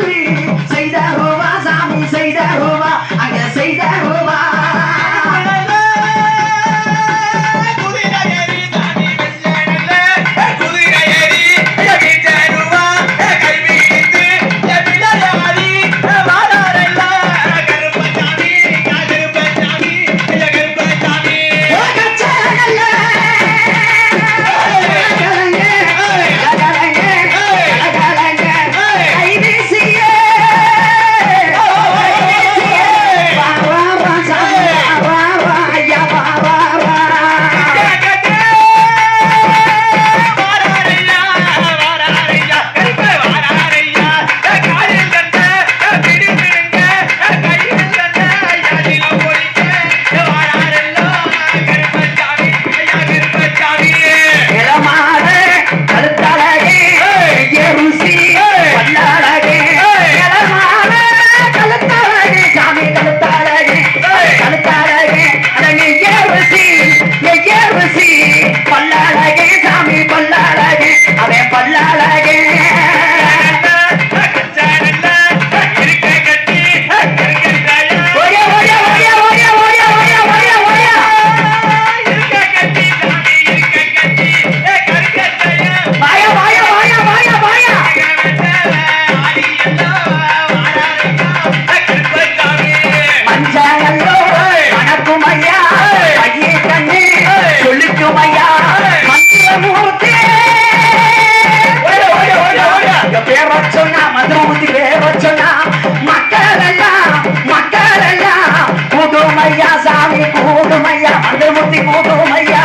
Charlie. கோதி போதும் ஐயா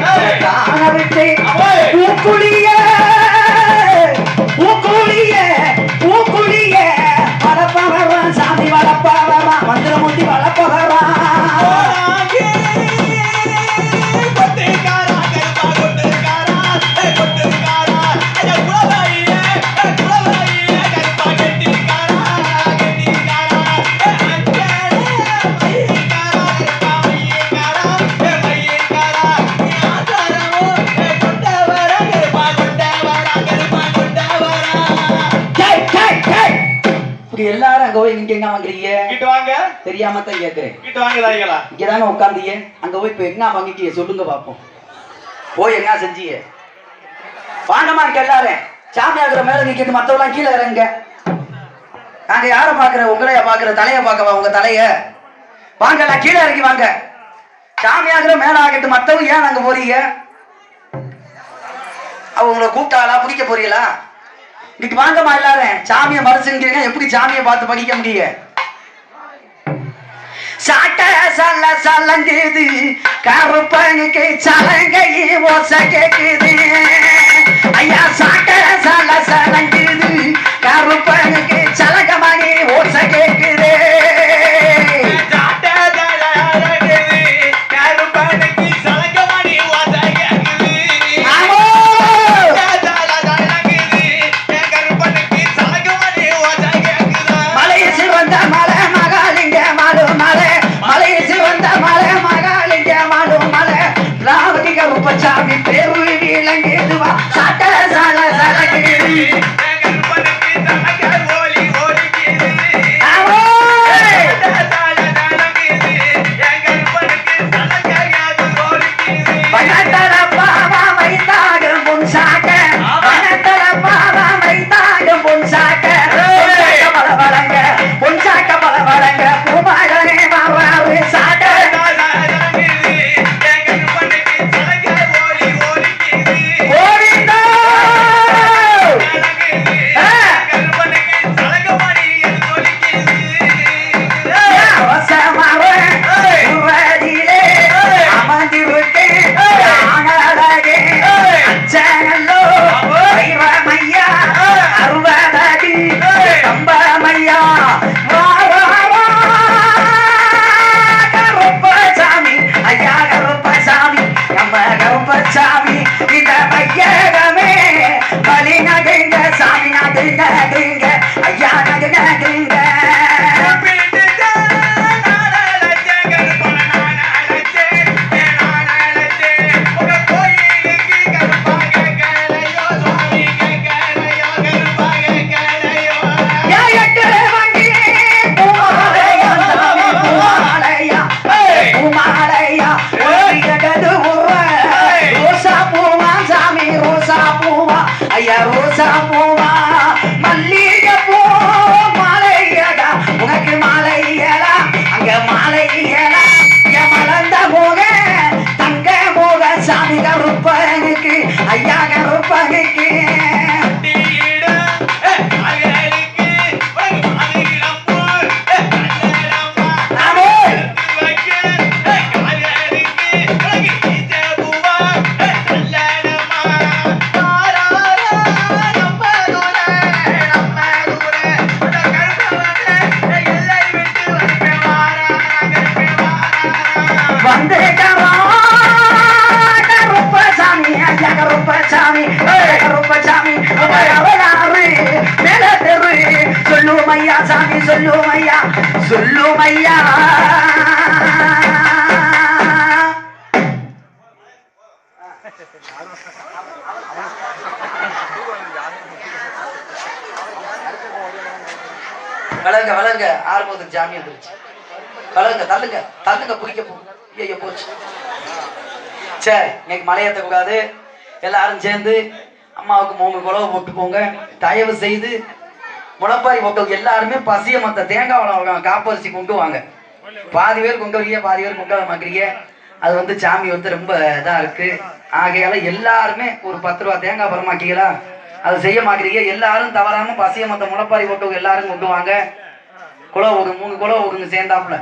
Hey! விட்டு பூக்குடி போய் நீங்க என்ன வாங்குறீங்க? தெரியாம தான் கேக்குறேன். இங்கதாங்க உட்காந்தீங்க அங்க போய் இப்ப என்ன வாங்கிட்டீங்க சொல்லுங்க பாப்போம். போய் என்ன செஞ்சீங்க வாங்கம்மா இங்க எல்லாரும். சாமி ஆகுற மேல நிக்கிறது மத்தவெல்லாம் கீழே இறங்க நாங்க யார பாக்குற உங்களைய பாக்குற தலைய பாக்கவா உங்க தலைய? வாங்க எல்லாம் கீழே இறங்கி வாங்க. சாமி ஆகுற மேல ஆகட்டு மத்தவங்க ஏன் அங்க போறீங்க? அவ உங்களை கூப்பிட்டாளா? பிடிக்க போறீங்களா? இன்னைக்கு வாங்கம்மா எல்லாரும். சாமியை மறைச்சுங்கிறீங்க எப்படி சாமியை பார்த்து படிக்க முடியும் சாட்ட சல்ல சலங்குது கருப்பனுக்கு சலங்கையே ஓச கேக்குது. ஐயா சாட்ட சல்ல சலங்குது கருப்பனுக்கு சலங்கமணி ஓச கேக்குது. நடு நடுங்க சாமி நடு நடுங்க ஐயா நடு நடுங்க ஐயா ரோசா பூவா மல்லிகை பூ மாலையடா. உனக்கு மாலையடா அங்க மாலையடா என் மலர்ந்த போக தங்க போக சாமி கருப்பனுக்கு ஐயா கருப்பனுக்கு சாமி ரொம்ப சாமி அவராறு மேல தெரு சொல்லும் ஐயா சாமி சொல்லும் ஐயா சொல்லும் ஐயா வளங்க வளங்க ஆறுமுகத்துக்கு ஜாமி வந்துருச்சு. வளருங்க தள்ளுங்க தள்ளுங்க பிடிக்க போ. ஐயோ போச்சு. சரி இன்னைக்கு மலையேற்ற கூடாது எல்லாரும் சேர்ந்து அம்மாவுக்கு மூணு குழவை போட்டு போங்க. தயவு செய்து முளப்பாரி போட்டவங்க எல்லாருமே பசிய மத்த தேங்காய் வளம் காப்பரிசி கொண்டு வாங்க. பாதி பேர் கொண்டு வரீங்க பாதி பேர் கொண்டு வர அது வந்து சாமி வந்து ரொம்ப இதா இருக்கு. ஆகையால எல்லாருமே ஒரு பத்து ரூபா தேங்காய் பரமாட்டீங்களா அது செய்ய மாக்கிறீங்க எல்லாரும் தவறாம பசிய மத்த முளப்பாரி போட்டவங்க எல்லாரும் கொண்டு வாங்க. குளம் ஒரு மூணு குளம் ஒருங்க சேர்ந்தாப்புல.